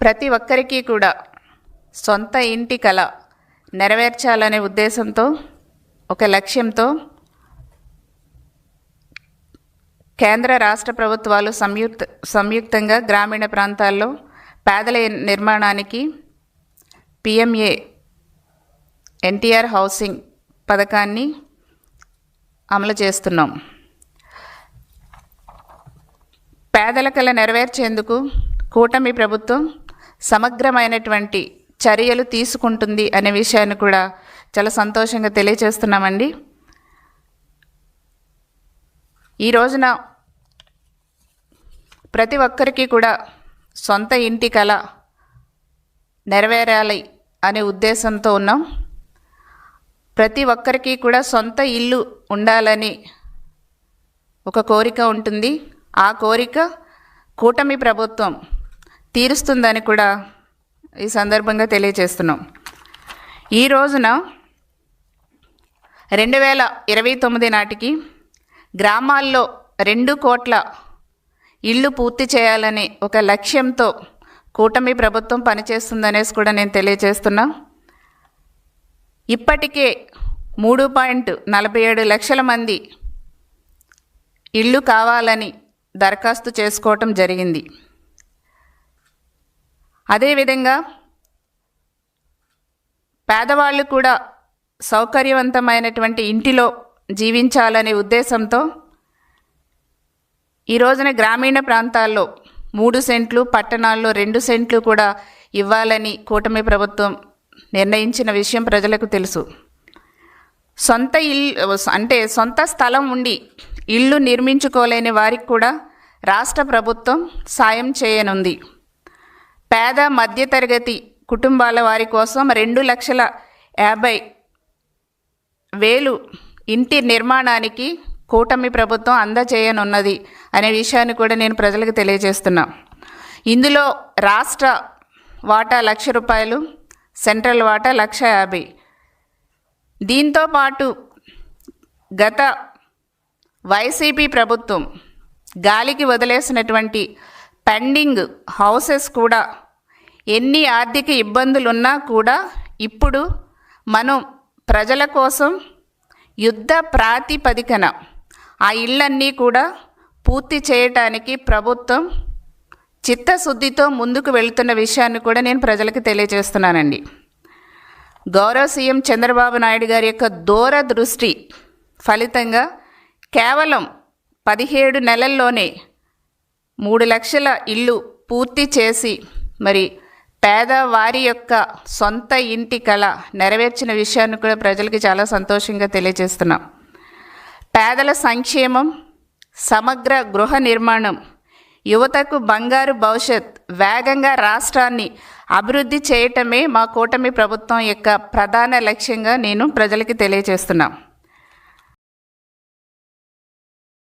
ప్రతి ఒక్కరికి కూడా సొంత ఇంటి కళ నెరవేర్చాలనే ఉద్దేశంతో ఒక లక్ష్యంతో కేంద్ర రాష్ట్ర ప్రభుత్వాలు సంయుక్త సంయుక్తంగా గ్రామీణ ప్రాంతాల్లో పేదల నిర్మాణానికి పిఎంఏ ఎన్టీఆర్ హౌసింగ్ పథకాన్ని అమలు చేస్తున్నాం. పేదల కళ నెరవేర్చేందుకు కూటమి ప్రభుత్వం సమగ్రమైనటువంటి చర్యలు తీసుకుంటుంది అనే విషయాన్ని కూడా చాలా సంతోషంగా తెలియజేస్తున్నామండి ఈ రోజున ప్రతి ఒక్కరికి కూడా సొంత ఇంటి కళ నెరవేరాలి అనే ఉద్దేశంతో ఉన్నాం. ప్రతి ఒక్కరికి కూడా సొంత ఇల్లు ఉండాలని ఒక కోరిక ఉంటుంది. ఆ కోరిక కూటమి ప్రభుత్వం తీరుస్తుందని కూడా ఈ సందర్భంగా తెలియజేస్తున్నాం. ఈ రోజున రెండు వేల ఇరవై తొమ్మిది నాటికి గ్రామాల్లో రెండు కోట్ల ఇళ్ళు పూర్తి చేయాలని ఒక లక్ష్యంతో కూటమి ప్రభుత్వం పనిచేస్తుందనేసి కూడా నేను తెలియజేస్తున్నా. ఇప్పటికే మూడు పాయింట్ నలభై ఏడు లక్షల మంది ఇళ్ళు కావాలని దరఖాస్తు చేసుకోవటం జరిగింది. అదేవిధంగా పేదవాళ్ళు కూడా సౌకర్యవంతమైనటువంటి ఇంటిలో జీవించాలనే ఉద్దేశంతో ఈ రోజున గ్రామీణ ప్రాంతాల్లో మూడు సెంట్లు పట్టణాల్లో రెండు సెంట్లు కూడా ఇవ్వాలని కూటమి ప్రభుత్వం నిర్ణయించిన విషయం ప్రజలకు తెలుసు. సొంత ఇల్లు అంటే సొంత స్థలం ఉండి ఇల్లు నిర్మించుకోలేని వారికి కూడా రాష్ట్ర ప్రభుత్వం సాయం చేయనుంది. పేద మధ్యతరగతి కుటుంబాల వారి కోసం రెండు లక్షల యాభై వేలు ఇంటి నిర్మాణానికి కూటమి ప్రభుత్వం అందజేయనున్నది అనే విషయాన్ని కూడా నేను ప్రజలకు తెలియజేస్తున్నా. ఇందులో రాష్ట్ర వాటా లక్ష రూపాయలు సెంట్రల్ వాటా లక్ష యాభై. దీంతో పాటు గత వైసీపీ ప్రభుత్వం గాలికి వదిలేసినటువంటి పెండింగ్ హౌసెస్ కూడా ఎన్ని ఆర్థిక ఇబ్బందులున్నా కూడా ఇప్పుడు మనం ప్రజల కోసం యుద్ధ ప్రాతిపదికన ఆ ఇళ్ళన్నీ కూడా పూర్తి చేయటానికి ప్రభుత్వం చిత్తశుద్ధితో ముందుకు వెళుతున్న విషయాన్ని కూడా నేను ప్రజలకు తెలియజేస్తున్నానండి. గౌరవ సీఎం చంద్రబాబు నాయుడు గారి యొక్క దూరదృష్టి ఫలితంగా కేవలం పదిహేడు నెలల్లోనే మూడు లక్షల ఇల్లు పూర్తి చేసి మరి పేదవారి యొక్క సొంత ఇంటి కళ నెరవేర్చిన విషయాన్ని కూడా ప్రజలకి చాలా సంతోషంగా తెలియజేస్తున్నాం. పేదల సంక్షేమం సమగ్ర గృహ నిర్మాణం యువతకు బంగారు భవిష్యత్ వేగంగా రాష్ట్రాన్ని అభివృద్ధి చేయటమే మా కూటమి ప్రభుత్వం యొక్క ప్రధాన లక్ష్యంగా నేను ప్రజలకి తెలియజేస్తున్నాను